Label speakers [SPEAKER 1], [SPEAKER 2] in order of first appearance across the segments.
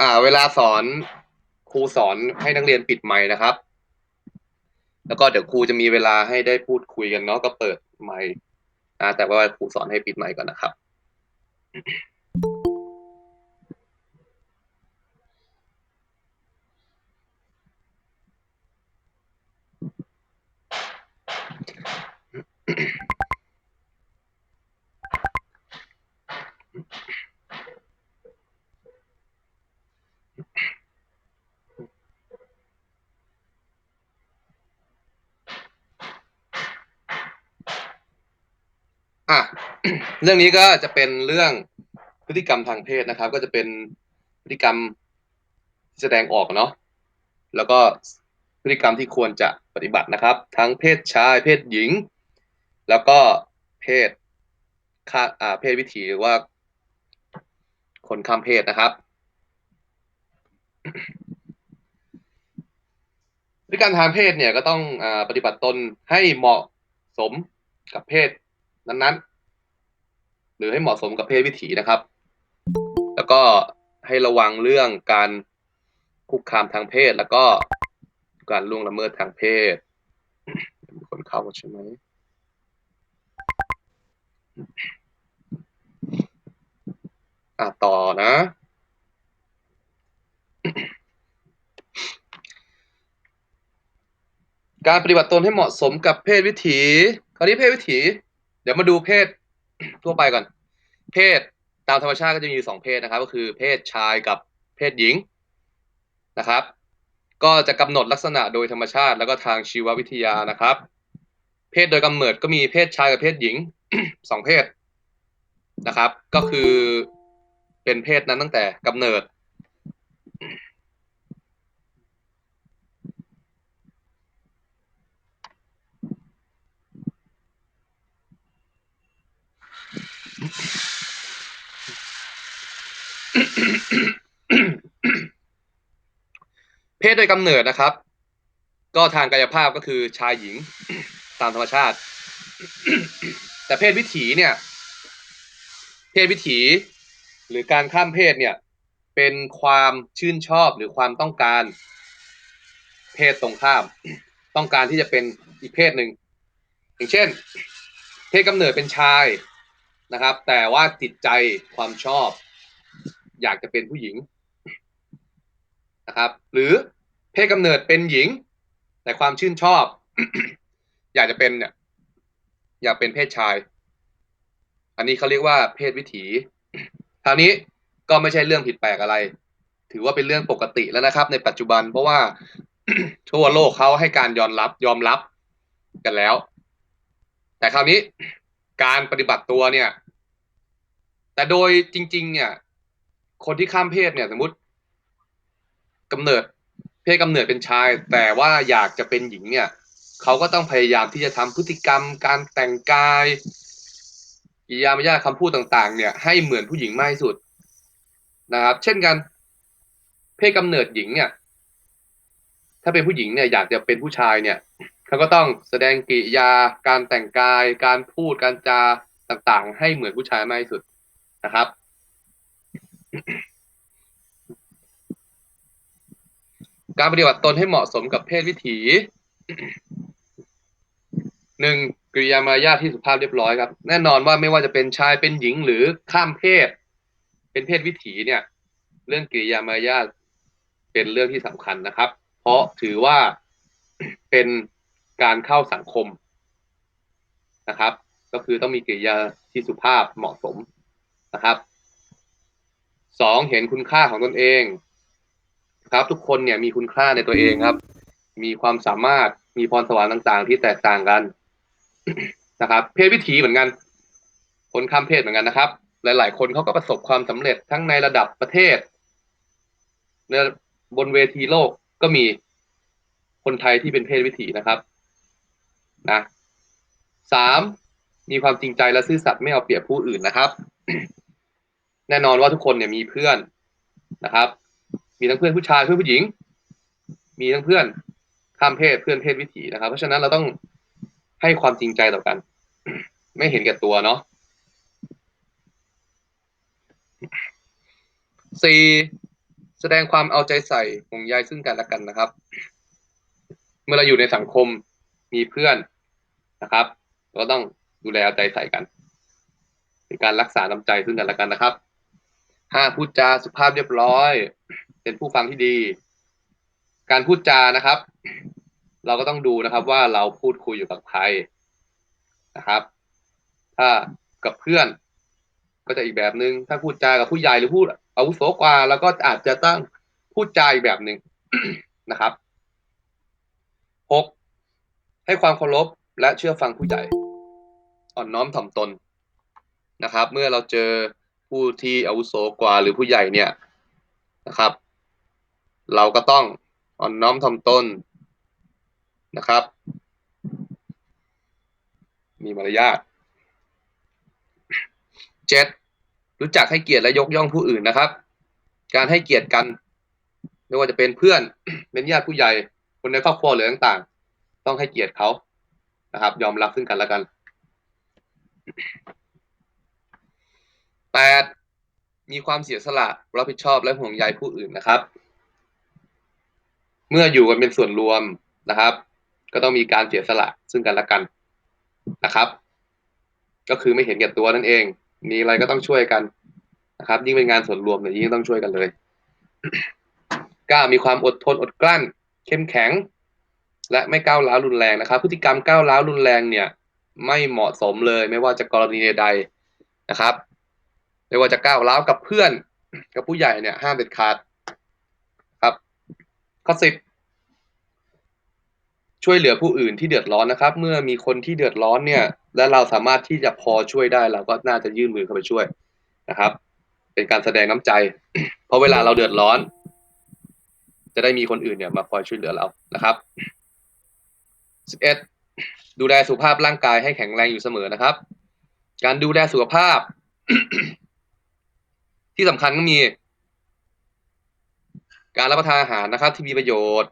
[SPEAKER 1] อ่า เวลาสอนครูสอนให้นักเรียนปิดไมค์นะครับ แล้วก็เดี๋ยวครูจะมีเวลาให้ได้พูดคุยกันเนาะก็เปิดไมค์อ่าแต่ว่าครูสอนให้ปิดไมค์ก่อนนะครับ อะเรื่องนี้ก็จะเป็นเรื่องพฤติกรรมทางเพศนะครับ ก็จะเป็นพฤติกรรมแสดงออกเนาะแล้วก็พฤติกรรมที่ควรจะปฏิบัตินะครับ ทั้งเพศชายเพศหญิง แล้วก็เพศค่าอ่าเพศวิถีหรือว่า คนข้ามเพศนะครับพฤติกรรมทางเพศเนี่ยก็ต้องอปฏิบัติตนให้เหมาะสมกับเพศ นั้นๆ หรือให้เหมาะสมกับเพศวิถีนะครับ แล้วก็ให้ระวังเรื่องการคุกคามทางเพศ แล้วก็การล่วงละเมิดทางเพศมีคนเข้าใช่ไหมอะต่อนะ การปฏิบัติตนให้เหมาะสมกับเพศวิถี คราวนี้เพศวิถี เดี๋ยวมาดูเพศทั่วไปก่อน เพศตามธรรมชาติก็จะมีอยู่สองเพศนะครับ ก็คือเพศชายกับเพศหญิงนะครับ ก็จะกำหนดลักษณะโดยธรรมชาติ แล้วก็ทางชีววิทยานะครับ เพศโดยกำเนิดก็มีเพศชายกับเพศหญิงสองเพศนะครับ ก็คือเป็นเพศนั้นตั้งแต่กำเนิด เพศโดยกำเนิดนะครับ ก็ทางกายภาพก็คือชายหญิงตามธรรมชาติ แต่เพศวิถีเนี่ย เพศวิถี หรือการข้ามเพศเนี่ย เป็นความชื่นชอบหรือความต้องการ เพศตรงข้าม ต้องการที่จะเป็นอีกเพศหนึ่งอย่างเช่น เพศกำเนิดเป็นชาย นะครับ แต่ว่าจิตใจความชอบ อยากจะเป็นผู้หญิงนะครับ หรือเพศกำเนิดเป็นหญิง แต่ความชื่นชอบ อยากจะเป็นเนี่ยอยากเป็นเพศชาย อันนี้เขาเรียกว่าเพศวิถีคราวนี้ก็ไม่ใช่เรื่องผิดแปลกอะไร ถือว่าเป็นเรื่องปกติแล้วนะครับ ในปัจจุบันเพราะว่าทั่วโลกเขาให้การยอมรับยอมรับกันแล้ว แต่คราวนี้ การปฏิบัติตัวเนี่ย แต่โดยจริง ๆ เนี่ย คนที่ข้ามเพศเนี่ย สมมติกำเนิด เพศกำเนิดเป็นชาย แต่ว่าอยากจะเป็นหญิงเนี่ยเขาก็ต้องพยายามที่จะทำพฤติกรรม การแต่งกายกิยามารยาทคำพูดต่าง ๆ เนี่ย ให้เหมือนผู้หญิงมากที่สุดนะครับ เช่นกัน เพศกำเนิดหญิงเนี่ย ถ้าเป็นผู้หญิงเนี่ยอยากจะเป็นผู้ชายเนี่ย ขาก็ต้องแสดงกิริยา การแต่งกาย การพูด การจาต่างๆ ให้เหมือนผู้ชายมากที่สุดนะครับ การปฏิบัติตนให้เหมาะสมกับเพศวิถีหนึ่งกริยามารยาทที่สุภาพเรียบร้อยครับ แน่นอนว่าไม่ว่าจะเป็นชายเป็นหญิงหรือข้ามเพศ เป็นเพศวิถีเนี่ย เรื่องกริยามารยาทเป็นเรื่องที่สำคัญนะครับ เพราะถือว่าเป็น การเข้าสังคมนะครับ ก็คือต้องมีกริยาที่สุภาพเหมาะสมนะครับสองเห็นคุณค่าของตนเองครับทุกคนเนี่ยมีคุณค่าในตัวเองครับ มีความสามารถมีพรสวรรค์ต่าง ๆ ที่แตกต่างกันนะครับ เพศวิถีเหมือนกัน คนข้ามเพศเหมือนกันนะครับ หลาย ๆ คนเขาก็ประสบความสำเร็จทั้งในระดับประเทศในบนเวทีโลกก็มีคนไทยที่เป็นเพศวิถีนะครับ นะสามมีความจริงใจและซื่อสัตย์ไม่เอาเปรียบผู้อื่นนะครับ แน่นอนว่าทุกคนเนี่ยมีเพื่อนนะครับ มีทั้งเพื่อนผู้ชายเพื่อนผู้หญิง มีทั้งเพื่อนข้ามเพศเพื่อนเพศวิถีนะครับ เพราะฉะนั้นเราต้องให้ความจริงใจต่อกัน ไม่เห็นแก่ตัวเนาะสี่แสดงความเอาใจใส่ห่วงใยซึ่งกันและกันนะครับ เมื่อเราอยู่ในสังคมมีเพื่อน นะครับ ก็ต้องดูแลเอาใจใส่กันเป็นการรักษาน้ำใจซึ่งกันและกันนะครับห้าพูดจาสุภาพเรียบร้อย เป็นผู้ฟังที่ดี การพูดจานะครับ เราก็ต้องดูนะครับว่าเราพูดคุยอยู่กับใครนะครับ ถ้ากับเพื่อนก็จะอีกแบบหนึง่งถ้าพูดจากับผู้ใหญ่หรือพูดอาวุโสกว่าเราก็อาจจะต้องพูดจาอีกแบบหนึ่งนะครับหกให้ความเคารพ และเชื่อฟังผู้ใหญ่ อ่อนน้อมถ่อมตนนะครับ เมื่อเราเจอผู้ที่อาวุโสกว่าหรือผู้ใหญ่เนี่ยนะครับ เราก็ต้องอ่อนน้อมถ่อมตนนะครับ มีมารยาทเจ็ดรู้จักให้เกียรติและยกย่องผู้อื่นนะครับ การให้เกียรติกันไม่ว่าจะเป็นเพื่อนเป็นญาติผู้ใหญ่คนในครอบครัวหรือต่างๆ ต้องให้เกียรติเขา นะครับ ยอมรับซึ่งกันและกันแปดมีความเสียสละรับผิดชอบและห่วงใยผู้อื่นนะครับ เมื่ออยู่กันเป็นส่วนรวมนะครับ ก็ต้องมีการเสียสละซึ่งกันและกันนะครับ ก็คือไม่เห็นแก่ตัวนั่นเอง มีอะไรก็ต้องช่วยกันนะครับ ยิ่งเป็นงานส่วนรวมเนี่ยยิ่งต้องช่วยกันเลยก้ามีความอดทนอดกลั้น เข้มแข็ง และไม่ก้าวร้าวรุนแรงนะครับ พฤติกรรมก้าวร้าวรุนแรงเนี่ย ไม่เหมาะสมเลยไม่ว่าจะกรณีใดนะครับไม่ว่าจะก้าวร้าวกับเพื่อนกับผู้ใหญ่เนี่ยห้ามเด็ดขาดครับข้อสิบช่วยเหลือผู้อื่นที่เดือดร้อนนะครับ เมื่อมีคนที่เดือดร้อนเนี่ย และเราสามารถที่จะพอช่วยได้เราก็น่าจะยื่นมือเข้าไปช่วยนะครับ เป็นการแสดงน้ำใจ เพราะเวลาเราเดือดร้อน จะได้มีคนอื่นเนี่ยมาคอยช่วยเหลือเรานะครับ สิบเอ็ดดูแลสุขภาพร่างกายให้แข็งแรงอยู่เสมอนะครับ การดูแลสุขภาพ ที่สำคัญก็มี การรับประทานอาหารนะครับ ที่มีประโยชน์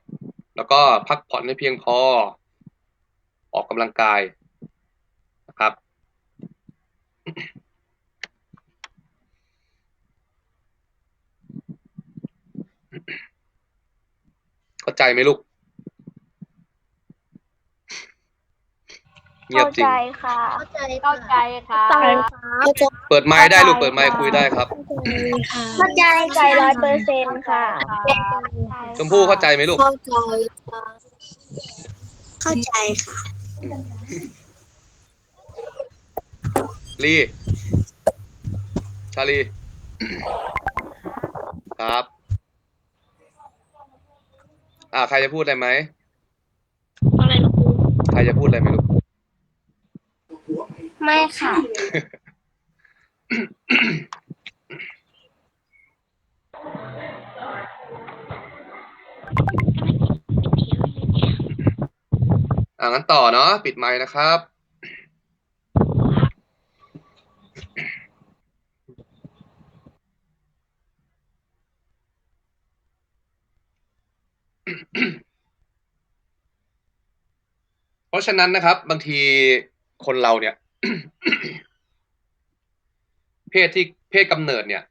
[SPEAKER 1] แล้วก็พักผ่อนให้เพียงพอ ออกกำลังกายนะครับ เข้าใจไหมลูก เงียบ
[SPEAKER 2] เข้า
[SPEAKER 1] จริ
[SPEAKER 2] ใจ
[SPEAKER 1] ง
[SPEAKER 2] ค่ะ
[SPEAKER 3] เข้าใจ
[SPEAKER 4] เข้าใจค่ะ
[SPEAKER 2] เข้าใจ
[SPEAKER 3] เข้าใจ
[SPEAKER 1] เปิดไมค์ได้ลูกเปิดไมค์คุยได้ครับ
[SPEAKER 3] ค่ะ
[SPEAKER 2] เข้าใจใจร้อยเปอร์เซ็นต์ค่ะ
[SPEAKER 1] ชมพู่เข้าใจไหมลูก
[SPEAKER 3] เข้าใจค่ะเข้าใจค่ะ
[SPEAKER 1] ลีชาลี ครับ อ่าใครจะพูดอะไรไหม
[SPEAKER 2] อะไรนะครู
[SPEAKER 1] ใครจะพูดอะไรไหมลูก
[SPEAKER 2] ไม่ค่ะ
[SPEAKER 1] อ่างั้นต่อเนาะปิดไมค์นะครับ เพราะฉะนั้นนะครับ บางทีคนเราเนี่ย เพศที่เพศกำเนิดเนี่ย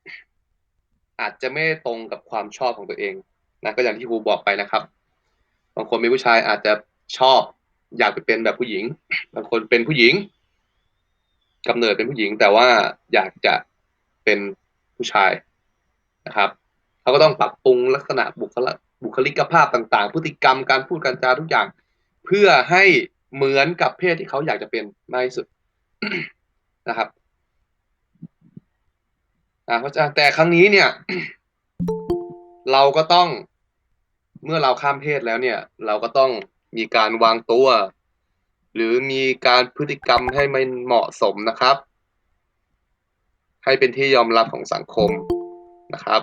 [SPEAKER 1] อาจจะไม่ตรงกับความชอบของตัวเองนะก็อย่างที่ครูบอกไปนะครับ บางคนเป็นผู้ชายอาจจะชอบ อยากไปเป็นแบบผู้หญิง บางคนเป็นผู้หญิงกำเนิดเป็นผู้หญิง แต่ว่าอยากจะเป็นผู้ชายนะครับเขาก็ต้องปรับปรุงลักษณะบุคลิกบุคลิกภาพต่าง ๆ พฤติกรรมการพูดการจาทุกอย่าง เพื่อให้เหมือนกับเพศที่เขาอยากจะเป็นมากที่สุด นะครับอ่าเพราะฉะนั้นแต่ครั้งนี้เนี่ย เราก็ต้องเมื่อเราข้ามเพศแล้วเนี่ย เราก็ต้องมีการวางตัว หรือมีการพฤติกรรมให้มันเหมาะสมนะครับ ให้เป็นที่ยอมรับของสังคมนะครับ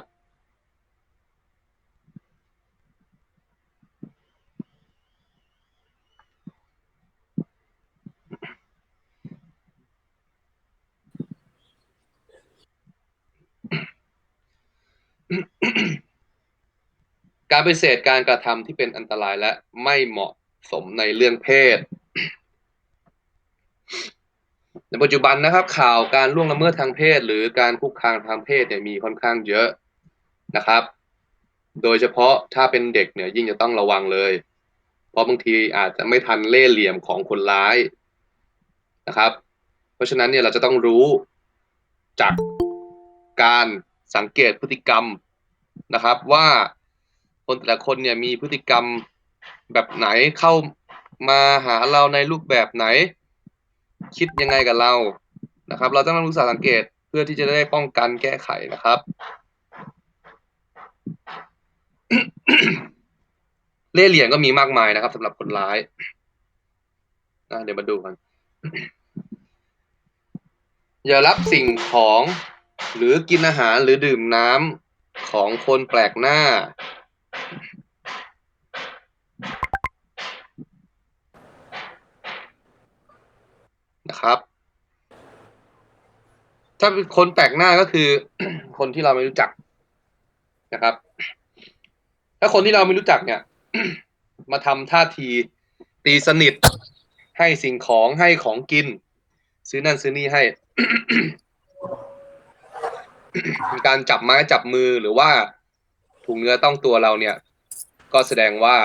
[SPEAKER 1] การปฏิเสธการกระทำที่เป็นอันตรายและไม่เหมาะสมในเรื่องเพศ ในปัจจุบันนะครับ ข่าวการล่วงละเมิดทางเพศ หรือการคุกคามทางเพศเนี่ยมีค่อนข้างเยอะนะครับ โดยเฉพาะถ้าเป็นเด็กเนี่ยยิ่งจะต้องระวังเลย เพราะบางทีอาจจะไม่ทันเล่เหลี่ยมของคนร้ายนะครับ เพราะฉะนั้นเนี่ยเราจะต้องรู้จากการ สังเกตพฤติกรรมนะครับว่าคนแต่ละคนเนี่ยมีพฤติกรรมแบบไหนเข้ามาหาเราในรูปแบบไหน คิดยังไงกับเรานะครับ เราต้องรู้จักสังเกตเพื่อที่จะได้ป้องกันแก้ไขนะครับ เล่เหลี่ยมก็มีมากมายนะครับสำหรับคนร้ายนะเดี๋ยวมาดูกันอย่ารับสิ่งของ หรือกินอาหารหรือดื่มน้ำของคนแปลกหน้า นะครับ ถ้าเป็นคนแปลกหน้าก็คือ คนที่เราไม่รู้จักนะครับ ถ้าคนที่เราไม่รู้จักเนี่ย มาทำท่าทีตีสนิท ให้สิ่งของให้ของกิน ซื้อนั่นซื้อนี่ให้ การจับไม้จับมือหรือว่าถูกเนื้อต้องตัวเราเนี่ย ก็แสดงว่า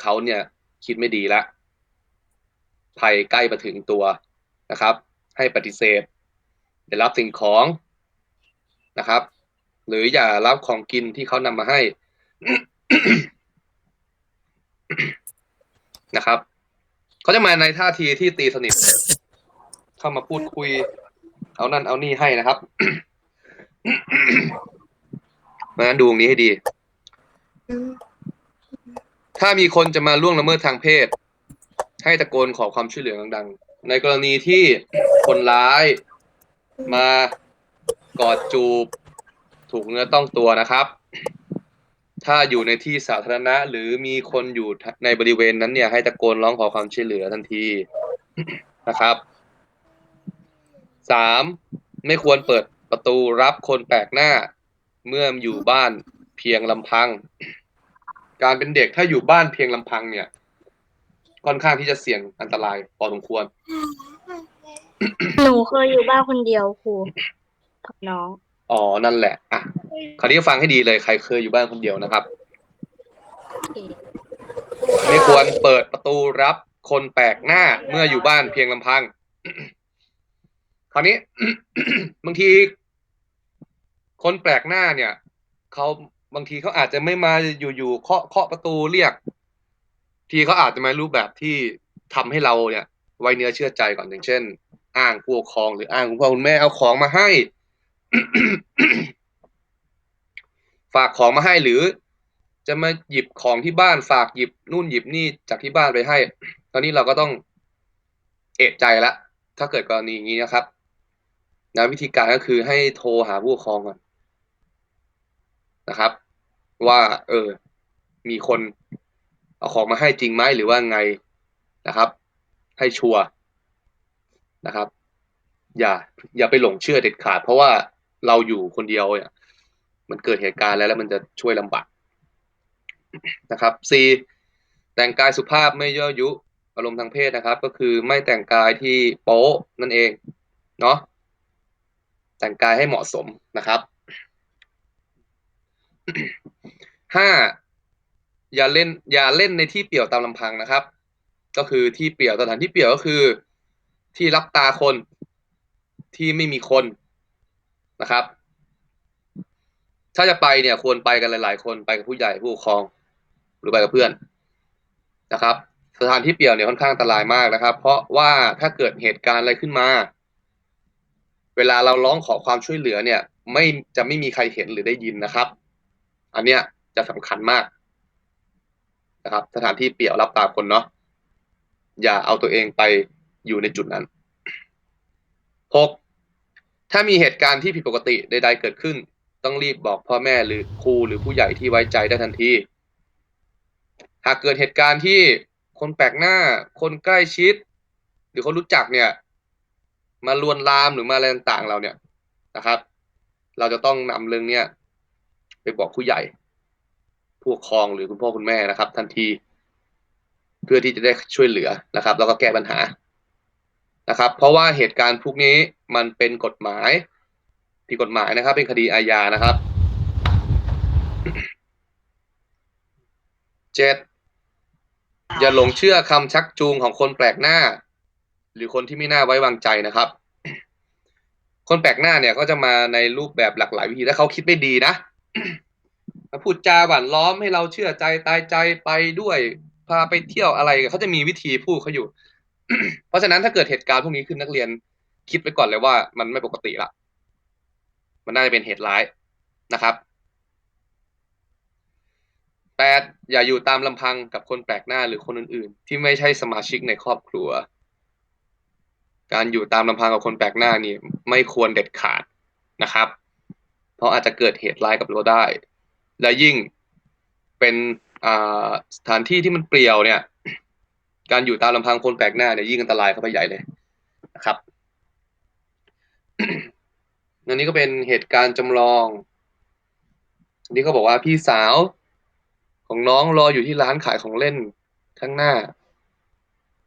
[SPEAKER 1] เขาเนี่ยคิดไม่ดีล้วภัยใกล้มาถึงตัวนะครับ ให้ปฏิเสธอย่ารับสิ่งของนะครับ หรืออย่ารับของกินที่เขานำมาให้นะครับเขาจะมาในท่าทีที่ตีสนิทเข้ามาพูดคุย เอานั่นเอานี่ให้นะครับ เพราะฉะนั้นดูตรงนี้ให้ดี ถ้ามีคนจะมาล่วงละเมิดทางเพศ ให้ตะโกนขอความช่วยเหลือดังๆ ในกรณีที่คนร้ายมากอดจูบ ถูกเนื้อต้องตัวนะครับ ถ้าอยู่ในที่สาธารณะ หรือมีคนอยู่ในบริเวณนั้นเนี่ย ให้ตะโกนร้องขอความช่วยเหลือทันทีนะครับสามไม่ควรเปิด ประตูรับคนแปลกหน้า เมื่ออยู่บ้านเพียงลำพัง การเป็นเด็กถ้าอยู่บ้านเพียงลำพังเนี่ย ค่อนข้างที่จะเสี่ยงอันตรายพอสมควร
[SPEAKER 2] หนูเคยอยู่บ้านคนเดียวครูกับน้อง
[SPEAKER 1] อ๋อ นั่นแหละ อะ คราวนี้ฟังให้ดีเลย ใครเคยอยู่บ้านคนเดียวนะครับ ไม่ควรเปิดประตูรับคนแปลกหน้าเมื่ออยู่บ้านเพียงลำพัง คราวนี้ บางที คนแปลกหน้าเนี่ยเขาบางทีเขาอาจจะไม่มาอยู่ๆเคาะเคาะประตูเรียก ทีเขาอาจจะมารูปแบบที่ทำให้เราเนี่ย ไว้เนื้อเชื่อใจก่อนอย่างเช่น อ้างผู้ปกครองหรืออ้างคุณพ่อคุณแม่เอาของมาให้ ฝากของมาให้หรือ จะมาหยิบของที่บ้านฝากหยิบนู่นหยิบนี่จากที่บ้านไปให้ ตอนนี้เราก็ต้องเอะใจละถ้าเกิดกรณีอย่างนี้นะครับนะวิธีการก็คือให้โทรหาผู้ปกครองก่อน นะครับ ว่าเออมีคนเอาของมาให้จริงไหมหรือว่าไงนะครับ ให้ชัวร์นะครับ อย่า อย่าไปหลงเชื่อเด็ดขาด เพราะว่าเราอยู่คนเดียวเนี่ยมันเกิดเหตุการณ์แล้วแล้วมันจะช่วยลำบากนะครับ C แต่งกายสุภาพไม่ย่อยุอารมณ์ทางเพศนะครับ ก็คือไม่แต่งกายที่โป๊ะนั่นเองเนาะแต่งกายให้เหมาะสมนะครับ ห้าอย่าเล่นอย่าเล่นในที่เปี่ยวตามลำพังนะครับ ก็คือที่เปี่ยวสถานที่เปี่ยวก็คือ ที่รับตาคนที่ไม่มีคนนะครับ ถ้าจะไปเนี่ยควรไปกันหลาย ๆ คนไปกับผู้ใหญ่ผู้ปกครอง หรือไปกับเพื่อนนะครับ สถานที่เปี่ยวเนี่ยค่อนข้างอันตรายมากนะครับ เพราะว่าถ้าเกิดเหตุการณ์อะไรขึ้นมา เวลาเราร้องขอความช่วยเหลือเนี่ย ไม่จะไม่มีใครเห็นหรือได้ยินนะครับ อันเนี้ยจะสำคัญมากนะครับ สถานที่เปี่ยวรับตาคนเนาะอย่าเอาตัวเองไปอยู่ในจุดนั้นหกถ้ามีเหตุการณ์ที่ผิดปกติใดๆเกิดขึ้น ต้องรีบบอกพ่อแม่หรือครูหรือผู้ใหญ่ที่ไว้ใจได้ทันที หากเกิดเหตุการณ์ที่คนแปลกหน้า คนใกล้ชิด หรือคนรู้จักเนี่ย มาลวนลามหรือมาอะไรต่างๆเราเนี่ยนะครับ เราจะต้องนำเรื่องเนี้ย บอกผู้ใหญ่ผู้ปกครองหรือคุณพ่อคุณแม่นะครับ ทันที เพื่อที่จะได้ช่วยเหลือนะครับ แล้วก็แก้ปัญหานะครับ เพราะว่าเหตุการณ์พวกนี้มันเป็นกฎหมายผิดกฎหมายนะครับ เป็นคดีอาญานะครับเจ็ดอย่าหลงเชื่อคำชักจูงของคนแปลกหน้า หรือคนที่ไม่น่าไว้วางใจนะครับ คนแปลกหน้าเนี่ยก็จะมาในรูปแบบหลากหลายวิธีถ้าเขาคิดไม่ดีนะ พูดจาหวานล้อมให้เราเชื่อใจตายใจไปด้วยพาไปเที่ยวอะไรเขาจะมีวิธีพูดเขาอยู่ เพราะฉะนั้นถ้าเกิดเหตุการณ์พวกนี้ขึ้นนักเรียนคิดไว้ก่อนเลยว่ามันไม่ปกติละมันน่าจะเป็นเหตุร้ายนะครับแปดอย่าอยู่ตามลำพังกับคนแปลกหน้าหรือคนอื่น ๆ ที่ไม่ใช่สมาชิกในครอบครัว การอยู่ตามลำพังกับคนแปลกหน้านี่ไม่ควรเด็ดขาดนะครับ เพราะอาจจะเกิดเหตุร้ายกับเราได้ และยิ่งเป็นสถานที่ที่มันเปลี่ยวเนี่ย การอยู่ตามลำพังคนแปลกหน้าเนี่ยยิ่งอันตรายเข้าไปใหญ่เลยนะครับอันนี้ก็เป็นเหตุการณ์จำลองอันนี้ก็บอกว่าพี่สาวของน้องรออยู่ที่ร้านขายของเล่นข้างหน้า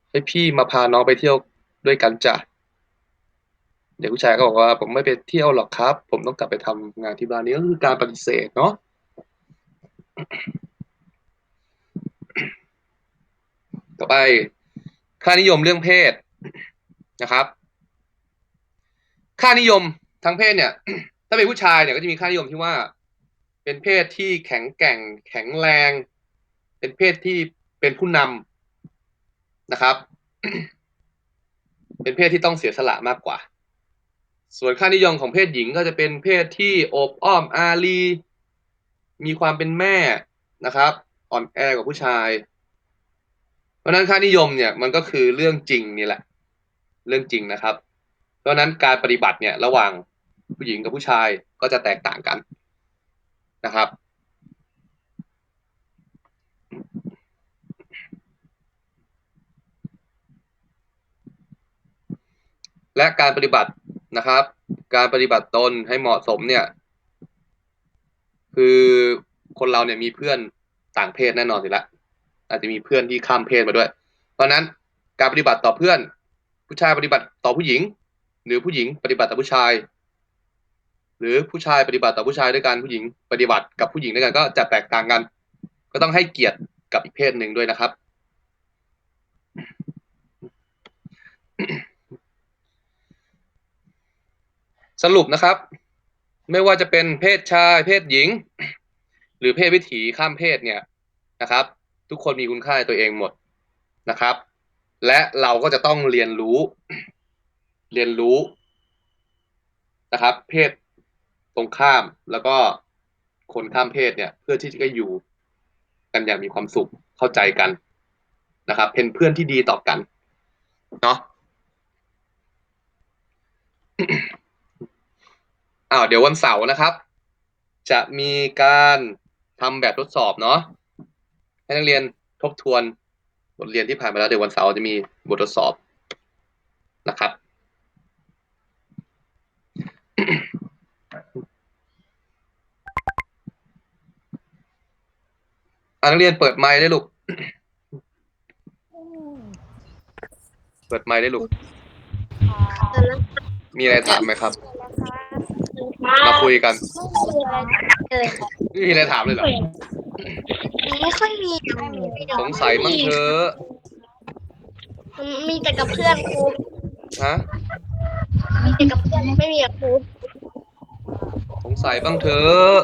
[SPEAKER 1] ให้พี่มาพาน้องไปเที่ยวด้วยกันจ้ะ เด็กผู้ชายก็บอกว่า ผมไม่ไปเที่ยวหรอกครับ ผมต้องกลับไปทำงานที่บ้านนี้ก็คือการปฏิเสธเนาะต่อไป ค่านิยมเรื่องเพศนะครับ ค่านิยมทางเพศเนี่ย ถ้าเป็นผู้ชายเนี่ยก็จะมีค่านิยมที่ว่า เป็นเพศที่แข็งแกร่ง แข็งแรง เป็นเพศที่เป็นผู้นำนะครับ เป็นเพศที่ต้องเสียสละมากกว่า ส่วนค่านิยมของเพศหญิงก็จะเป็นเพศที่โอบอ้อมอารี มีความเป็นแม่นะครับ อ่อนแอกว่าผู้ชาย เพราะนั้นค่านิยมเนี่ยมันก็คือเรื่องจริงนี่แหละ เรื่องจริงนะครับ เพราะนั้นการปฏิบัติเนี่ยระหว่างผู้หญิงกับผู้ชายก็จะแตกต่างกันนะครับ และการปฏิบัติ นะครับ การปฏิบัติตนให้เหมาะสมเนี่ย คือคนเราเนี่ยมีเพื่อนต่างเพศแน่นอนอยู่แล้วอาจจะมีเพื่อนที่ข้ามเพศมาด้วย เพราะฉะนั้นการปฏิบัติต่อเพื่อน ผู้ชายปฏิบัติต่อผู้หญิง หรือผู้หญิงปฏิบัติต่อผู้ชาย หรือผู้ชายปฏิบัติต่อผู้ชายด้วยกันผู้หญิง ปฏิบัติกับผู้หญิงด้วยกันก็จะแตกต่างกัน ก็ต้องให้เกียรติกับอีกเพศหนึ่งด้วยนะครับ สรุปนะครับ ไม่ว่าจะเป็นเพศชาย เพศหญิง หรือเพศวิถีข้ามเพศเนี่ยนะครับ ทุกคนมีคุณค่าในตัวเองหมดนะครับ และเราก็จะต้องเรียนรู้ เรียนรู้นะครับ เพศตรงข้ามแล้วก็คนข้ามเพศเนี่ย เพื่อที่จะอยู่กันอย่างมีความสุขเข้าใจกันนะครับ เป็นเพื่อนที่ดีต่อกัน เนาะ อ้าวเดี๋ยววันเสาร์นะครับ จะมีการทำแบบทดสอบเนาะให้นักเรียนทบทวนบทเรียนที่ผ่านมาแล้วเดี๋ยววันเสาร์จะมีบททดสอบนะครับอ่านักเรียนเปิดไมค์ได้ลูก เปิดไมค์ได้ลูก มีอะไรถามไหมครับ มาคุยกัน
[SPEAKER 2] เออ
[SPEAKER 1] ไม่มีอะไรถามเลยเหรอ
[SPEAKER 3] ไม่ค่อยมี
[SPEAKER 1] สงสัยมั่งเธอะ
[SPEAKER 2] มีแต่กับเพื่อนครู
[SPEAKER 1] ฮะ
[SPEAKER 2] มีแต่กับเพื่อนไม่มีกับครู
[SPEAKER 1] สงสัยบ้างเธอะ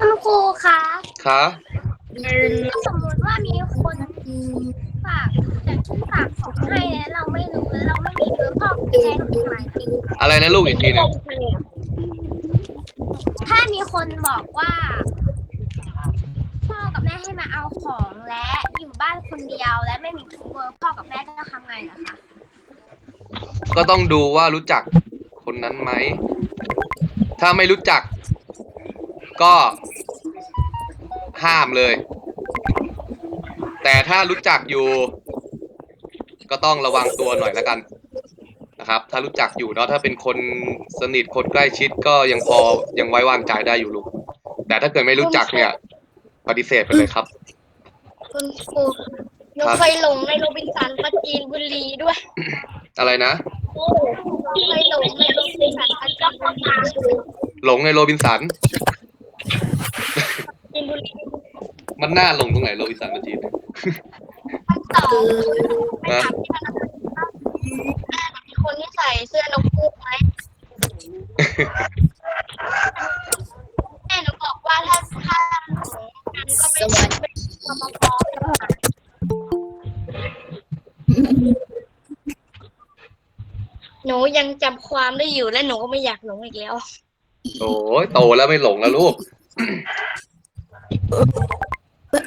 [SPEAKER 3] คุณครูคะ
[SPEAKER 1] คะ
[SPEAKER 3] ถ้าสมมติว่ามีคน ฝากแต่ที่ฝากของให้แล้วเราไม่รู้แล้วเราไม่มีเบอร์พ่อกับแม่ทำไม
[SPEAKER 1] อะไรนะลูกอีกทีหนึง
[SPEAKER 3] ถ้ามีคนบอกว่า พ่อกับแม่ให้มาเอาของและอยู่บ้านคนเดียวและไม่มีเบอร์พ่อกับแม่จะทำไงล่ะคะ
[SPEAKER 1] ก็ต้องดูว่ารู้จักคนนั้นไหม ถ้าไม่รู้จัก ก็ห้ามเลย แต่ถ้ารู้จักอยู่ ก็ต้องระวังตัวหน่อยแล้วกันนะครับ ถ้ารู้จักอยู่เนาะถ้าเป็นคนสนิทคนใกล้ชิดก็ยังพอยังไว้วางใจได้อยู่ลูกแต่ถ้าเกิดไม่รู้จักเนี่ย ปฏิเสธไปเลยครับ
[SPEAKER 2] คุณครูหนูเคยหลงในโรบินสันปราจีนบุรีด้วย
[SPEAKER 1] อะไรนะ
[SPEAKER 2] เคยหลงในโรบินสันปราจีนบุรี
[SPEAKER 1] หลงในโรบินสันมันน่าลงตรงไหนโลกอีสานมาจีนเนี่ย
[SPEAKER 3] สอง
[SPEAKER 1] นะ
[SPEAKER 2] มีคนที่ใส่เสื้อนกฮูกไหมแม่หนูบอกว่าถ้าถ้าหนูกันก็ไปเป็นรปภหนูยังจำความได้อยู่และหนูก็ไม่อยากหลงอีกแล้ว
[SPEAKER 1] โอ้ยโตแล้วไม่หลงแล้วลูก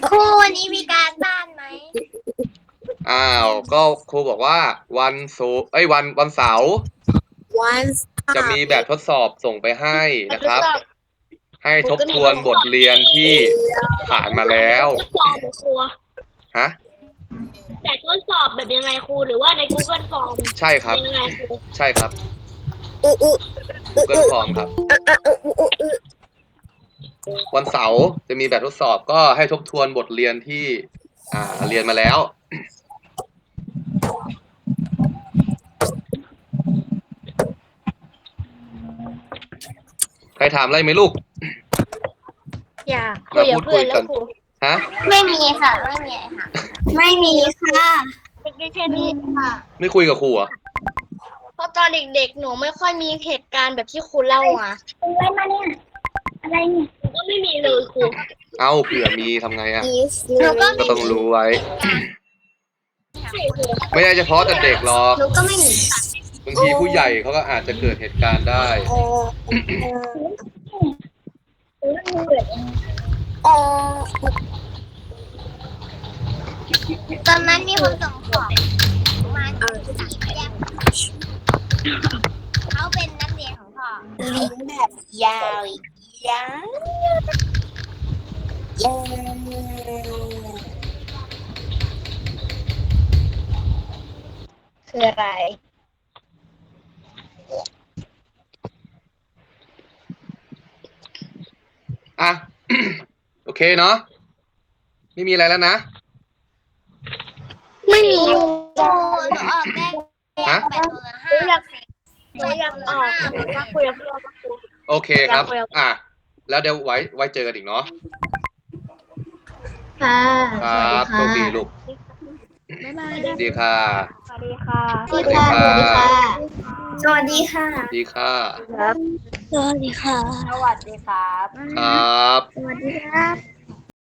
[SPEAKER 3] ครูวันนี้มีการบ้านไหม
[SPEAKER 1] อ้าวก็ครูบอกว่า วันศุกร์เอ้ยวันวันเสาร์
[SPEAKER 4] วัน
[SPEAKER 1] จะมีแบบทดสอบส่งไปให้นะครับ ให้ทบทวนบทเรียนที่ผ่านมาแล้ว
[SPEAKER 2] ทดสอบเหรอครู
[SPEAKER 1] ฮะ
[SPEAKER 2] แต่ทดสอบแบบยังไงครูหรือว่าใน Google Form
[SPEAKER 1] ใช่ครับ
[SPEAKER 2] ยังไงครู
[SPEAKER 1] ใช่ครับ
[SPEAKER 4] อุอุ
[SPEAKER 1] Google Form ครับวันเสาร์จะมีแบบทดสอบก็ให้ทบทวนบทเรียนที่ อ่าเรียนมาแล้ว รถามอะไรไหมลูก
[SPEAKER 2] อยากคุยกับเพื่อนแล้วครู
[SPEAKER 1] ฮะ
[SPEAKER 3] ไม่มีค่ะ ไม่มีค่ะ
[SPEAKER 2] ไม่มีค่ะไม่แค่นี้ค่ะ
[SPEAKER 1] ไม่คุยกับครูเหรอะ
[SPEAKER 2] เพราะตอนเด็กๆ หนูไม่ค่อยมีเหตุการณ์แบบที่ครูเล่ามา
[SPEAKER 3] อะไรมาเนี่ย อะไรเนี่ย
[SPEAKER 2] หนูก็ไม่มีเลยครู
[SPEAKER 1] เอ้าเผื่อมีทำไงอะ
[SPEAKER 4] อีส
[SPEAKER 3] หนูก็
[SPEAKER 1] ก็
[SPEAKER 3] ไม่
[SPEAKER 1] ต้อง
[SPEAKER 3] มี
[SPEAKER 1] รู้ไว้
[SPEAKER 2] ใช่ครู
[SPEAKER 1] ไม่ใช่เฉพาะแต่เด็กหรอก
[SPEAKER 3] หนูก็ไม่มี
[SPEAKER 1] บางทีผู้ใหญ่เขาก็อาจจะเกิดเหตุการณ์ได้
[SPEAKER 4] เออเออ
[SPEAKER 3] ตอนนั้นมีคนส่งของมาสี่แยกเขาเป็นนักเรียนของพ่อ
[SPEAKER 4] ลิ้นแบบยาวยาวเออ
[SPEAKER 2] คืออะไร
[SPEAKER 1] อะ โอเคเนาะไม่มีอะไรแล้วนะ
[SPEAKER 2] ไม่มี
[SPEAKER 3] หนูหนูออกได้
[SPEAKER 1] ฮะ
[SPEAKER 3] แบบเบอร์ห้า
[SPEAKER 2] หนูอยากหนูอยากออกหนูมาคุยกับเพื่อนครู
[SPEAKER 1] โอเคครับ
[SPEAKER 2] อยากคุยกับ
[SPEAKER 1] อะ แล้วเดี๋ยวไว้ไว้เจอกันอีกเนาะ
[SPEAKER 2] ค่ะ
[SPEAKER 1] ครับโชคดีลูก
[SPEAKER 2] บ๊ายบาย
[SPEAKER 1] ส วัสดีค่ะ
[SPEAKER 2] สวัสดีค่ะ
[SPEAKER 1] สวัสดีค่ะ
[SPEAKER 4] สวัสดีค่ะ
[SPEAKER 1] สวัสดีค่ะ
[SPEAKER 2] สวัสดีค่ะ
[SPEAKER 4] สวัสดีครับ
[SPEAKER 1] ครับ
[SPEAKER 2] สวัสดีครับ